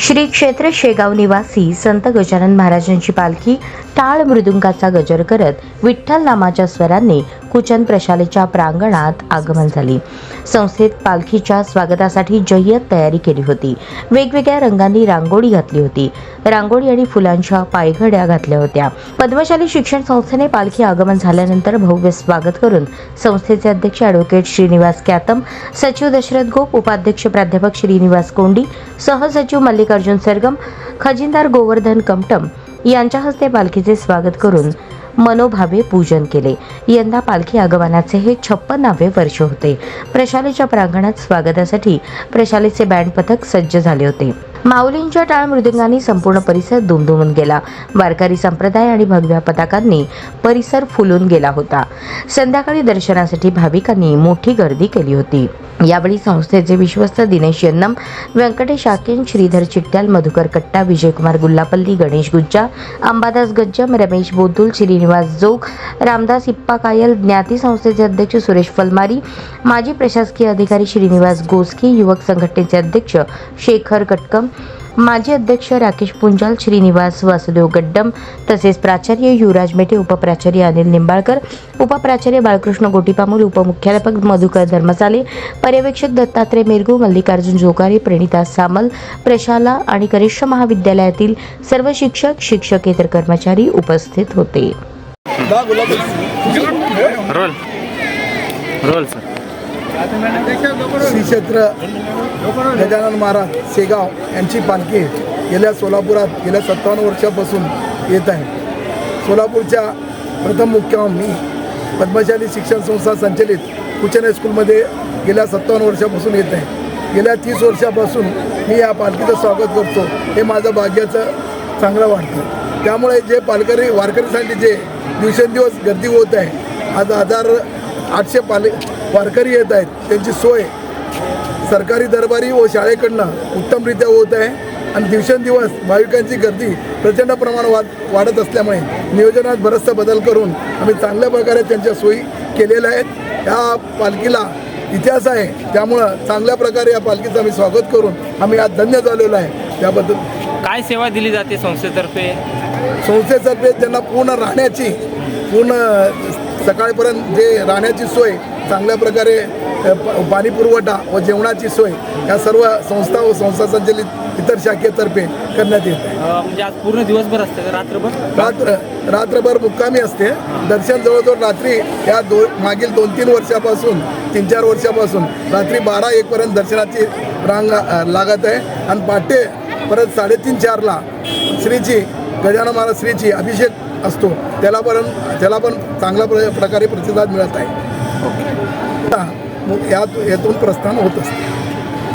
श्री क्षेत्र शेगाव निवासी संत गजानन महाराजांची पालखी टाळ मृदुंगाचा गजर करत विठ्ठल नामाच्या स्वरांनी कुचन प्रशालेच्या प्रांगणात आगमन झाली. संस्थेत पालखीच्या स्वागतासाठी जय्यत तयारी केली होती. वेगवेगळ्या रंगांनी रांगोळी घातली होती. रांगोळी आणि फुलांच्या पायघड्या घातल्या होत्या. पद्मशाली शिक्षण संस्थेने पालखी आगमन झाल्यानंतर भव्य स्वागत करून संस्थेचे अध्यक्ष ॲडव्होकेट श्रीनिवास कॅतम सचिव दशरथ गोप उपाध्यक्ष प्राध्यापक श्रीनिवास कोंडी सहसचिव मल्लिकार्जुन सरगम खजिनदार गोवर्धन कमटम यांच्या हस्ते पालखीचे स्वागत करून मनोभावे पूजन केले. यंदा पालखी आगमनाचे हे छप्पनावे वर्ष होते. प्रशालेच्या प्रांगणात स्वागतासाठी प्रशालेचे बँड पथक सज्ज झाले होते. माऊलींच्या टाळ मृदुंगाने संपूर्ण परिसर दुमदुमून गेला. वारकरी संप्रदाय आणि भगव्या पताकांनी परिसर फुलून गेला होता. संध्याकाळी दर्शनासाठी भाविकांनी मोठी गर्दी केली होती. यावेळी संस्थेचे विश्वस्त दिनेश यन्नम व्यंकटेश आकेन श्रीधर चिट्ट्याल मधुकर कट्टा विजयकुमार गुल्लापल्ली गणेश गुज्जा अंबादास गज्जम रमेश बोतुल श्रीनिवास जोग रामदास इप्पा कायल ज्ञाती संस्थेचे अध्यक्ष सुरेश फलमारी माजी प्रशासकीय अधिकारी श्रीनिवास गोसकी युवक संघटनेचे अध्यक्ष शेखर कटकम माजी अध्यक्ष राकेश पुंजाल श्रीनिवास वासुदेव गड्डम तसेच प्राचार्य युवराज मेटे उपप्राचार्य अनिल निंबाळकर उपप्राचार्य बाळकृष्ण गोटीपामूल उपमुख्याध्यापक मधुकर धर्मसाले पर्यवेक्षक दत्तात्रय मिरगू मल्लिकार्जुन जोकारे प्रणिता सामल प्रशाला आणि कनिष्ठ महाविद्यालयातील सर्व शिक्षक शिक्षकेतर कर्मचारी उपस्थित होते. रोल. Role sir. श्री क्षेत्र गजानन महाराज शेगाव यांची पालखी गेल्या सोलापुरात गेल्या सत्तावन्न वर्षापासून येत आहे. सोलापूरच्या प्रथम मुक्काम मी पद्मशाली शिक्षण संस्था संचलित कुचन हायस्कूलमध्ये गेल्या सत्तावन्न वर्षापासून येत आहे. गेल्या तीस वर्षापासून मी या पालखीचं स्वागत करतो. हे माझं भाग्याचं चांगलं वाटतं. त्यामुळे जे पालकरी वारकरीसाठी जे दिवसेंदिवस गर्दी होत आहे आज हजार आठशे पाले वारकरी येत आहेत त्यांची सोय. सरकारी दरबारी व शाळेकडनं उत्तमरित्या होत आहे आणि दिवसेंदिवस भाविकांची गर्दी प्रचंड प्रमाणात वाढ वाढत असल्यामुळे नियोजनात बराचसा बदल करून आम्ही चांगल्या प्रकारे त्यांच्या सोयी केलेल्या आहेत. या पालखीला इतिहास आहे त्यामुळं चांगल्या प्रकारे या पालखीचं आम्ही स्वागत करून आम्ही आज धन्य झालेलो आहे. त्याबद्दल काय सेवा दिली जाते संस्थेतर्फे? संस्थेतर्फे त्यांना पूर्ण राहण्याची पूर्ण सकाळपर्यंत जे राहण्याची सोय चांगल्या प्रकारे पाणी पुरवठा व जेवणाची सोय या सर्व संस्था व संस्था संचलित इतर शाखेतर्फे करण्यात येत म्हणजे आज पूर्ण दिवसभर असतं रात्रभर? रात्र रात्रभर मुक्कामी असते. दर्शन जवळजवळ रात्री या दो मागील दोन तीन वर्षापासून तीन चार वर्षापासून रात्री बारा एकपर्यंत दर्शनाची रांग लागत आहे. आणि पहाटे परत साडेतीन चारला श्रीची गजानन महाराज श्रीची अभिषेक असतो. त्याला पण त्याला पण चांगल्या प्र प्रकारे प्रतिसाद मिळत आहे. ओके. मग यात यातून प्रस्थान होत असते.